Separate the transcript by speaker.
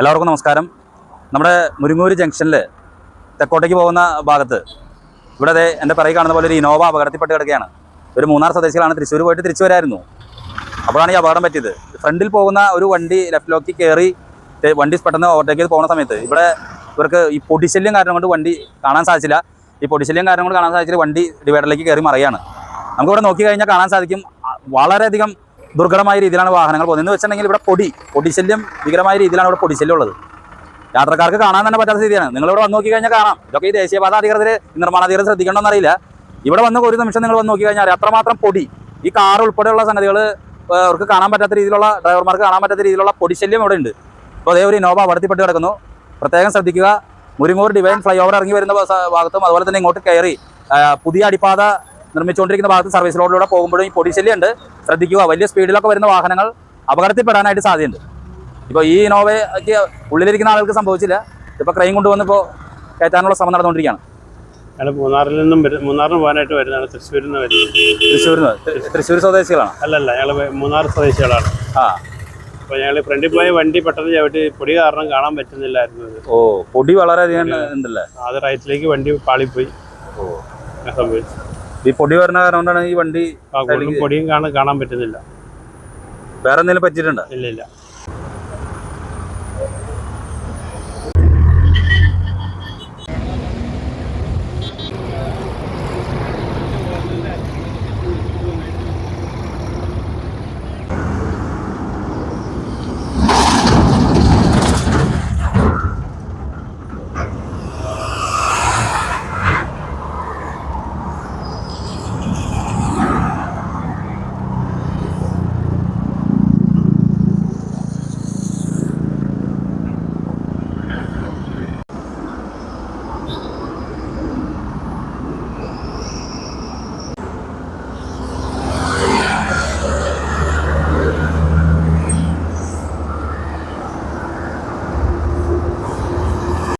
Speaker 1: എല്ലാവർക്കും നമസ്കാരം. നമ്മുടെ മുരിങ്ങൂര് ജംഗ്ഷനിൽ തെക്കോട്ടേക്ക് പോകുന്ന ഭാഗത്ത് ഇവിടെ അതെ എന്റെ പിറകെ കാണുന്ന പോലെ ഒരു ഇനോവ അപകടത്തിൽപ്പെട്ട് കിടക്കുകയാണ്. ഒരു മൂന്നാർ സ്വദേശികളാണ് തൃശ്ശൂർ പോയിട്ട് തിരിച്ചു വരായിരുന്നു. അപ്പോഴാണ് ഈ അപകടം പറ്റിയത്. ഫ്രണ്ടിൽ പോകുന്ന ഒരു വണ്ടി ലെഫ്റ്റിലേക്ക് കയറി വണ്ടി പെട്ടെന്ന് ഓവർടേക്ക് ചെയ്ത് പോകുന്ന സമയത്ത് ഇവിടെ ഇവർക്ക് ഈ പൊടിശല്യം കാരണം കൊണ്ട് വണ്ടി കാണാൻ സാധിച്ചില്ല. ഈ പൊടിശല്യം കാരണം കൊണ്ട് കാണാൻ സാധിച്ചില്ല. വണ്ടി ഡിവൈഡറിലേക്ക് കയറി മറിയാണ്. നമുക്കിവിടെ നോക്കി കഴിഞ്ഞാൽ കാണാൻ സാധിക്കും. വളരെയധികം ദുർഘടമായ രീതിയിലാണ് വാഹനങ്ങൾ പോകുന്നത്. എന്ന് വെച്ചിട്ടുണ്ടെങ്കിൽ ഇവിടെ പൊടി പൊടിശല്യം ഭീകരമായ രീതിയിലാണ് ഇവിടെ പൊടിശല്യം ഉള്ളത്. യാത്രക്കാർക്ക് കാണാൻ തന്നെ പറ്റാത്ത സ്ഥിതിയാണ്. നിങ്ങൾ ഇവിടെ വന്ന് നോക്കി കഴിഞ്ഞാൽ കാണാം. ഇതൊക്കെ ഈ ദേശീയപാത അധികൃതർ നിർമ്മാണ അധികൃതർ ശ്രദ്ധിക്കണമെന്ന് അറിയില്ല ഇവിടെ വന്ന് ഒരു നിമിഷം നിങ്ങൾ വന്ന് നോക്കി കഴിഞ്ഞാൽ. അത്രമാത്രം പൊടി. ഈ കാർ ഉൾപ്പെടെയുള്ള സംഗതികൾ അവർക്ക് കാണാൻ പറ്റാത്ത രീതിയിലുള്ള ഡ്രൈവർമാർക്ക് കാണാൻ പറ്റാത്ത രീതിയിലുള്ള പൊടിശല്യം ഇവിടെ ഉണ്ട്. അപ്പോൾ അതേ ഒരു ഇന്നോവ അപകടത്തിൽപ്പെട്ട് കിടക്കുന്നു. പ്രത്യേകം ശ്രദ്ധിക്കുക. മുരിങ്ങൂർ ഡിവൈൻ ഫ്ലൈ ഓവർ ഇറങ്ങി വരുന്ന ഭാഗത്തും അതുപോലെ തന്നെ ഇങ്ങോട്ട് കയറി പുതിയ അടിപ്പാത നിർമ്മിച്ചുകൊണ്ടിരിക്കുന്ന ഭാഗത്ത് സർവീസ് റോഡിലൂടെ പോകുമ്പോഴും ഈ പൊടിശല്യം ഉണ്ട് ശ്രദ്ധിക്കുക വലിയ സ്പീഡിലൊക്കെ വരുന്ന വാഹനങ്ങൾ അപകടത്തിൽപ്പെടാനായിട്ട് സാധ്യതയുണ്ട്. ഇപ്പോൾ ഈ ഇനോവയ്ക്ക് ഉള്ളിലിരിക്കുന്ന ആളുകൾക്ക് സംഭവിച്ചില്ല. ഇപ്പോൾ ക്രെയിൻ കൊണ്ടുവന്ന് ഇപ്പോൾ കയറ്റാനുള്ള ശ്രമം നടന്നുകൊണ്ടിരിക്കുകയാണ്.
Speaker 2: മൂന്നാറിൽ നിന്നും മൂന്നാറിന് പോകാനായിട്ട് വരുന്നതാണ്. തൃശ്ശൂരിൽ നിന്ന് വരുന്നത്.
Speaker 1: തൃശ്ശൂരിൽ നിന്ന്? തൃശ്ശൂർ സ്വദേശികളാണ്?
Speaker 2: അല്ലല്ല ഞങ്ങൾ മൂന്നാർ സ്വദേശികളാണ്.
Speaker 1: ആ.
Speaker 2: അപ്പോൾ ഞങ്ങൾ ഫ്രണ്ടിൽ പോയ വണ്ടി പെട്ടെന്ന് ചവിട്ടി പൊടി കാരണം കാണാൻ പറ്റുന്നില്ലായിരുന്നു
Speaker 1: ഓ പൊടി വളരെയധികം ഉണ്ടല്ലേ?
Speaker 2: അത് റൈറ്റിലേക്ക് വണ്ടി പാളിപ്പോയി.
Speaker 1: ഓ.
Speaker 2: സംഭവിച്ചു.
Speaker 1: ഈ പൊടി വരുന്ന കാരണം കൊണ്ടാണ് ഈ വണ്ടി
Speaker 2: പൊടിയും കാണാൻ പറ്റുന്നില്ല.
Speaker 1: വേറെ എന്തെങ്കിലും പറ്റിയിട്ടുണ്ടോ?
Speaker 2: ഇല്ല ഇല്ല. Thank you.